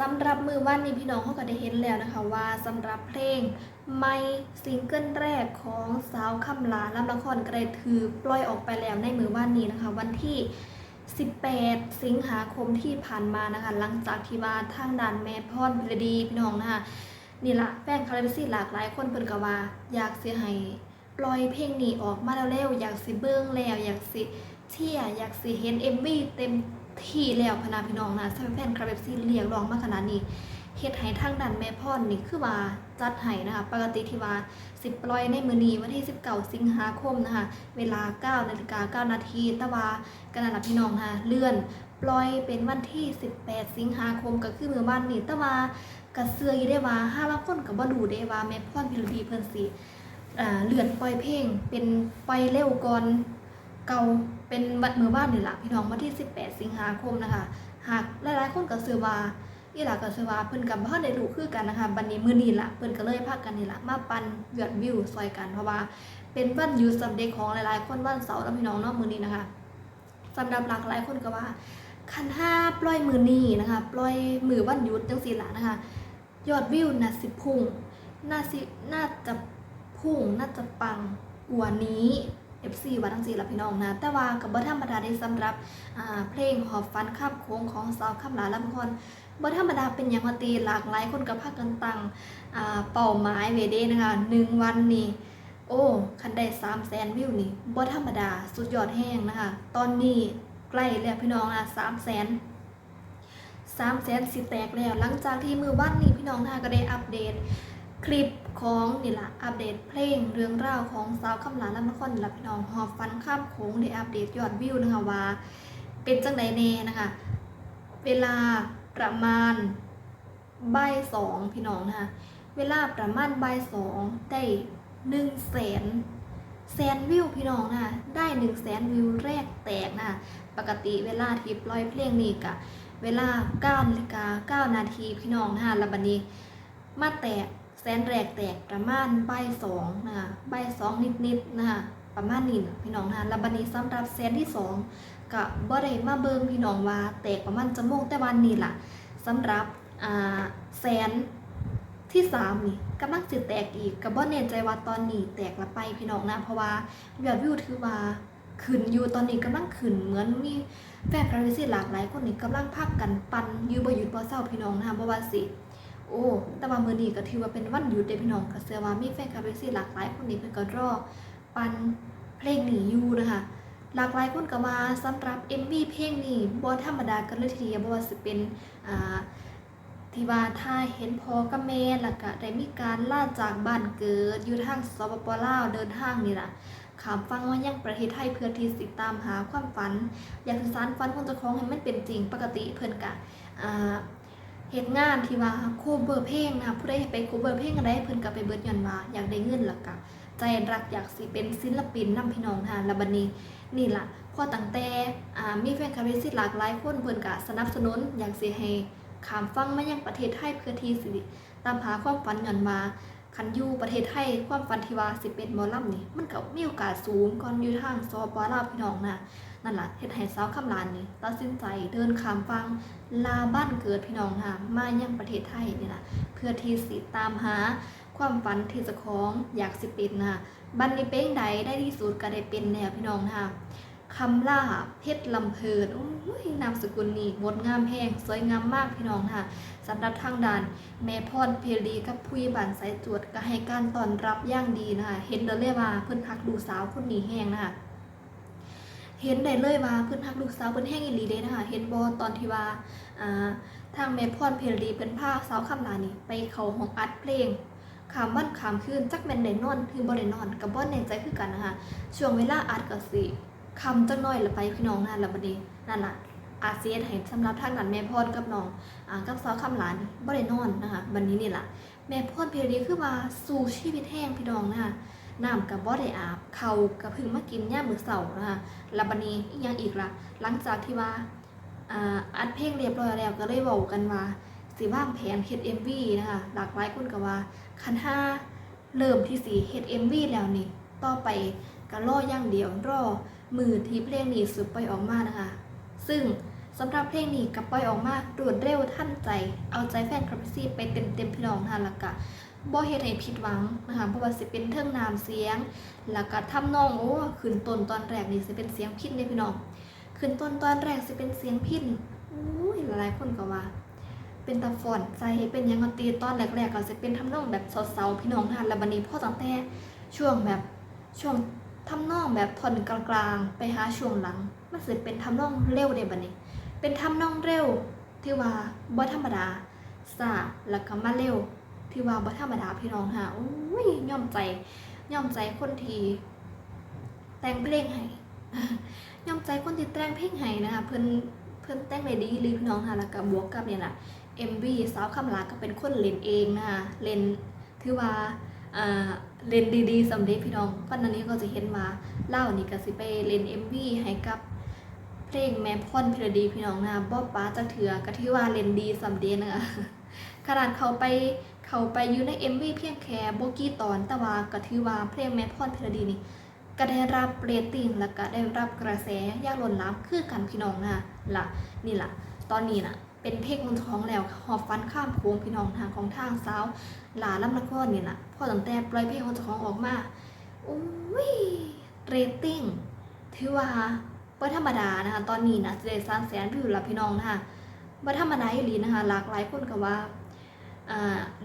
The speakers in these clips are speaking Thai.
สำหรับมือวันนี้พี่น้องเขาก็ได้เห็นแล้วนะคะว่าสำหรับเพลงไม่ซิงเกิลแรกของสาวคำลาลำละครก็ได้ถือปล่อยออกไปแล้วในมือวันนี้นะคะ วันที่ 18 สิงหาคมที่ผ่านมานะคะ หลังจากที่ว่าทางด่านแม่พรพิรดีพี่น้องนะคะนี่ละแฟนคาราเบซี่หลากหลายคนเพิ่นก็ว่า อยากเสียให้ปล่อยเพลงนี้ออกมาแล้วเร็วๆอยากสิเบิ้งแล้วอยากสิเที่ยอยากสิเห็น MV เต็ม ที่แล้วพนาพี่น้องนะแฟนคาราเบซี่เรียกร้องมาขนาดนี้เฮ็ดให้ทางด่านแม่พรนี่คือว่าจัดให้นะคะปกติที่ว่าสิบปล่อยในมือนีวันที่19สิงหาคมนะคะเวลา9นาฬิกา9นาทีแต่ว่ากันนั่นล่ะพี่น้องค่ะเลื่อนปล่อยเป็นวันที่18สิงหาคมก็คือมื้อวันนี้แต่ว่ากระเสือยู่ได้ว่าห้าละคนก็บ่รู้ได้ว่าแม่พรพิรดีเพิ่นสิเลื่อนปล่อยเพลงเป็นปล่อยเร็วก่อน เก่าเป็นวันมื้อวานนี่ล่ะพี่น้องวันที่ 18 สิงหาคมนะคะ หากหลายๆคนก็ซื้อว่าอีหล่ะก็ซื้อว่าเพิ่นก็บ่ทันได้รู้คือกันนะคะบัดนี้มือนี้ล่ะเพิ่นก็เลยพากันนี่ละมาปันยอดวิวซอยกันเพราะว่า เป็นวันยุดสำเด็จของหลายๆ คนวันเสาร์แล้วพี่น้องเนาะมือนี้นะคะสำหรับหลากหลายคนก็ว่าคันห้าปล่อยมือนี้นะคะปล่อยมือวันหยุดจังสีละนะคะ ยอดวิวน่าสิพุ่งน่าสิน่าจะพุ่งน่าจะปังกว่านี้ FC ว่าทั้งสี่ละพี่น้องนะ แต่ว่ากับบ่ธรรมดาได้สำหรับเพลงหอบฟันข้ามโค้งของสาวข้ามหลาลำพรบ่ธรรมดาเป็นอย่างว่าตีหลากหลายคนกับพากันตังอ่าเป้าหมายไว้เดนะคะหนึ่งวันนี่โอ้คันได้สามแสนวิวนี่บ่ธรรมดาสุดยอดแห้งนะคะ ตอนนี้ใกล้แล้วพี่น้องนะสามแสนสามแสนสิแตกแล้ว หลังจากที่มือวันนี้พี่น้องนะคะก็ได้อัปเดต คลิปของนี่ละอัปเดตเพลงเรื่องราวของสาวคำหลาลำนครนี่ละพี่น้องหอบฟันข้ามโค้งได้อัปเดตยอดวิวนะคะว่า เป็นจังใดแน่นะคะ เวลาประมาณบ่ายสองพี่น้องนะคะเวลาประมาณบ่ายสองได้หนึ่งแสนแสนวิวพี่น้องนะได้หนึ่งแสนวิวแรกแตกนะปกติเวลาที่ปล่อยเพลงนี้กะเวลา9นาฬิกา9นาทีพี่น้องนะแล้วบัดนี้มาแตก แสนแรกแตกประมาณใบสองนะคะใบสองนิดๆนะคะประมาณนี้นะพี่น้องนะแล้วบัดนี้สำหรับแสนที่สองก็บ่ได้มาเบิ่งพี่น้องว่าแตกประมาณจะโมงแต่วันนี้ล่ะสำหรับอ่าแสนที่สามนี่กำลังจิแตกอีกกับบ่แน่ใจว่าตอนนี้แตกละไปพี่น้องนะเพราะว่ายอดวิวถือว่าขึ้นอยู่ตอนนี้กำลังขึ้นเหมือนมีแฟนคลับสิหลากหลายคนนี่กำลังพักกันปันอยู่บ่หยุดบ่เศร้าพี่น้องนะเพราะว่าสิ โอ้ แต่ว่ามือนี้ก็ถือว่าเป็นวันหยุดเด้พี่น้องก็เชื่อว่ามีแฟนคลับสิหลากหลายคนนี่เพิ่นก็รอปันเพลงหนีอยู่นะคะหลากหลายคนก็ว่าสำหรับ MV เพลงนี้บ่ธรรมดากันเลยทีเดียวบ่ว่าสิเป็นอ่าที่ว่าถ้าเห็นพอกับแม่แล้วก็ได้มีการล่าจากบ้านเกิด อยู่ทางสปปลาวเดินทางนี่ล่ะขามฟังว่ายังประเทศไทยเพื่อที่สิดตามหาความฝัน อยากสื่อสารฝันของเจ้าของให้มันเป็นจริงปกติเพิ่นกะอ่า เหตุงานที่ว่าโคเบอร์เพลงนะผู้ใดไปโคเบอร์เพลงอะไรเพิ่นก็ไปเบิดย้อนว่าอยากได้เงินแล้วก็ใจรักอยากสิเป็นศิลปินนํพี่น้องทานล้วบัดนี้นี่ล่ะพอตั้งแต่อ่ามีแฟนคลับสิหลากหลายคนเพิ่นก็สนับสนุนอยากสิให้ขามฟังมายังประเทศไทยเพื่อที่สิตามหาความฝันหย่อนมาคันอยู่ประเทศไทยความฝันที่ว่าสิเป็นหมอลำนี่มันก็มีโอกาสสูงก่อนอยู่ทางสปลาวพี่น้องนะ นั่นล่ะเฮ็ดให้สาวคำลานนี่ตัดสินใจเดินขามฟังลาบ้านเกิดพี่น้องค่ะมายังประเทศไทยนี่ล่ะเพื่อที่สิตามหาความฝันที่จะของอยากสิเป็นนะบันนี้เป้งใดได้ที่สุดก็ได้เป็นแนวพี่น้องค่ะคำล่าเพชรลำเพลินโอ้ยนามสกุลนี่งดงามแห้งสวยงามมากพี่น้องค่ะสำหรับทางด่าน แม่พรเพลีกับผู้ใหญ่บ้านสายตรวจก็ให้การต้อนรับอย่างดีนะคะเห็นได้เลยว่าเพิ่อนฮักดูสาวคนนี้แห้งนะคะ เห็นได้เลยว่าเพิ่นฮักลูกสาวเพิ่นแห้งอีหลีเด้นะคะเห็นบ่ตอนที่ว่าอ่าทางแม่พรเพลีเพิ่นพาสาวคำลานี่ไปเข้าห้องอัดเพลงขามวันขามคืนจักแม่นได้นอนคือบ่ได้นอนก็บ่แน่ใจคือกันนะคะช่วงเวลาอัดก็สิคำจังน้อยละไปพี่น้องนั่นละบัดนี้นั่นล่ะอาเซียนให้สำหรับทางนั้นแม่พรกับน้องอ่ากับสาวคำหลานบ่ได้นอนนะคะบัดนี้นี่ล่ะแม่พรเพียรีคือว่าสู่ชีวิตแห้งพี่น้องนะคะ น้ำกับบ่ได้อาบเขากับพึ่งมากินย่ามมื้อเช้านะคะแล้วบันี้อีกอย่างอีกล่ะหลังจากที่ว่าอัดเพลงเรียบร้อยแล้วก็เลยเว้ากันว่าสิวางแผนเฮ็ด MV นะคะหลากหลายคนก็ว่าคันห้าเริ่มที่สิเฮ็ด MV แล้วนี่ต่อไปก็รออย่างเดียวรอมือที่เพลงนี้สุดปล่อยออกมานะคะ ซึ่งสำหรับเพลงนี้กับปล่อยออกมารวดเร็วทันใจ เอาใจแฟนคลับซีไปเต็มเต็มๆพี่น้องนะคะแล้วก็ บ่เฮ็ดให้ผิดหวังนะคะเพราะว่าสิเป็นเทิงนามเสียง แล้วก็ทำนองโอ้ขึ้นต้นตอนแรกนี่สิเป็นเสียงพิณเด้พี่น้องขึ้นต้นตอนแรกสิเป็นเสียงพิณอุ้ยหลายคนก็ว่า เป็นตาฟอนใจเป็นยังดนตรีตอนแรกๆก็สิเป็นทำนองแบบเศร้าๆพี่น้องนะคะแล้วบัดนี้พ่อตั้งแต่ช่วงแบบช่วงทำนองแบบท่อนกลางๆ ไปหาช่วงหลัง มันสิเป็นทำนองเร็วเด้บัดนี้ เป็นทำนองเร็วที่ว่าบ่ธรรมดาซาแล้วก็มาเร็ว ที่ว่าบ่ธรรมดาพี่น้องค่ะอุ้ยย่อมใจย่อมใจคนทีแต่งเพลงให้ย่อมใจคนที่แต่งเพลงให้นะคะเพิ่นเพิ่นแต่งได้ดีลีพี่น้องค่ะแล้วก็บวกกับเนี่ยล่ะ MV สาวคำลาก็เป็นคนเล่นเองนะคะเล่นถือว่าเล่นดีๆสำเร็จพี่น้องก่อนหน้านี้ก็จะเห็นว่าเล่านี่ก็สิไปเล่น MV ให้กับเพลงแม่พ่อนพิรดีพี่น้องนะบ่ป้าจะเถือกะที่ว่าเล่นดีสำเร็จนะคะขนาดเขาไป เขาไปอยู่ใน MV เพียงแค่โบกี่ตอนแต่ว่าก็ถือว่าเพลงแม่พ่อนพิรดีนี่ก็ได้รับเรตติ้งแล้วก็ได้รับกระแสย่างล้นลามคือกันพี่น้องนะล่ะนี่ล่ะตอนนี้น่ะเป็นเพลงมันท้องแล้วหอบฟันข้ามโค้งพี่น้องทางของทางสาวหลาลำนครนี่ล่ะพอตั้งแต่ปล่อยเพลงของเจ้องออกมาอุ้ยเรตติ้งถือว่าบ่ธรรมดานะคะตอนนี้นะเจะได้สางแสนวิวล้วพี่น้องนะคะบ่ธรรมดาอีหลีนะคะหลากหลายคนก็ว่า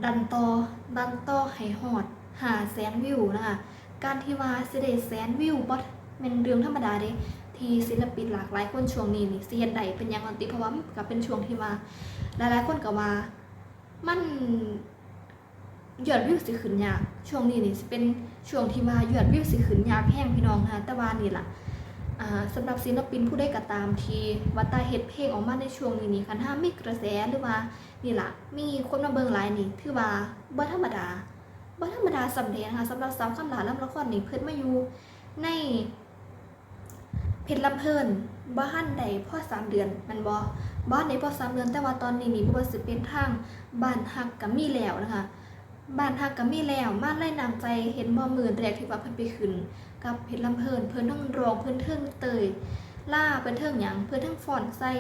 ดันต่อดันต่อให้ฮอดหาแสนวิวนะคะ การที่ว่าสิได้แสนวิวบ่แม่นเรื่องธรรมดาเด้ที่ศิลปินหลากหลายคนช่วงนี้นี่สิเฮ็ดได้เป็นยังอันติเพราะว่ามันก็เป็นช่วงที่ว่าหลายๆคนก็ว่ามันยอดวิวสิขึ้นยากช่วงนี้นี่เป็นช่วงที่ว่ายอดวิวสิขึ้นยากแฮงพี่น้องนะคะแต่ว่านี่ล่ะ สำหรับศิลปินผู้ได้กระตามที่วัตตาเฮ็ดเพลงออกมาในช่วงนี้นี่คันถ้ามีกระแสหรือว่านี่ล่ะมีคนมาเบิ่งหลายนี่ถือว่าบ่ธรรมดาบ่ธรรมดาสำเร็จนะคะสำหรับสาวคำหลาลำละครนี่เพิ่นมาอยู่ในเพชรลำเพิ่นบ่ทันได้พอสามเดือนมันบ่บ่ทันได้พอสามเดือนแต่ว่าตอนนี้นี่บ่ว่าสิเป็นทางบ้านฮักก็มีแล้วนะคะ บ้านฮักก็มีแล้วมาไล่นำใจเห็นบ่มื้อแรกที่ว่าเพิ่นไปขึ้น กับเพชรลำเพลินเพิ่นทั้งรองเพิ่นเทิงเตยล่าเพิ่นเทิงหยังเพิ่นทั้งฟอนใส่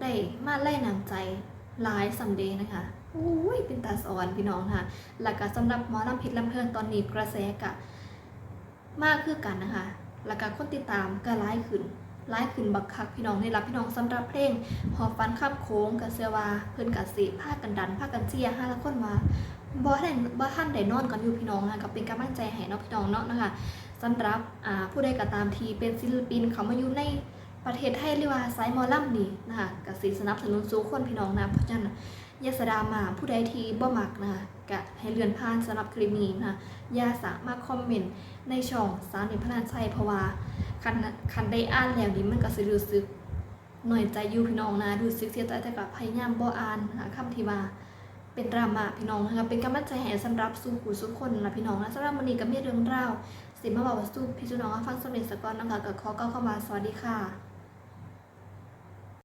ได้มาไล่นำใจหลายสำเดนะคะอุ้ยเป็นตาสอนพี่น้องค่ะแล้วก็สำหรับหมอลำเพชรลำเพลินตอนนี้กระแสกะมากคือกันนะคะแล้วก็คนติดตามก็หลายขึ้นหลายขึ้นบักคักพี่น้องได้รับพี่น้องสำหรับเพลงหอบฟันข้ามโค้งกับเสือวาเพิ่นกับสิพากันดันพากันเชียร์ห้าละคนมา บ่ทันบ่ทันได้นอนกันอยู่พี่น้องนะคะก็เป็นกำลังใจให้เนาะพี่น้องเนาะนะคะสำหรับอ่าผู้ใดก็ตามที่เป็นศิลปินเขามาอยู่ในประเทศไทยหรือว่าสายมอลำนี่นะคะก็สิสนับสนุนสู่คนพี่น้องนะเพราะฉะนั้นยาสดามาผู้ใดที่บ่มักนะคะก็ให้เลื่อนผ่านสำหรับคลิปนี้นะคะยาสามารถคอมเมนต์ในช่องสารนิพพานชัยเพราะว่าคันคันได้อ่านแล้วนี่มันก็สิรู้สึกหน่อยใจอยู่พี่น้องนะรู้สึกเสียใจแต่ก็พยายามบ่อ่านนะคะคำที่ว่า เป็นดราม่าพี่น้องนะคะเป็นกำลังใจแห่สำหรับสู้ขู่สุคนนะพี่น้องนะสำหรับวันนี้ก็มีเรื่องราวสิมาบอกว่าสู้พี่จูน้องฟังสำเร็จสกอนนะคะกับขอก้าเข้ามาสวัสดีค่ะ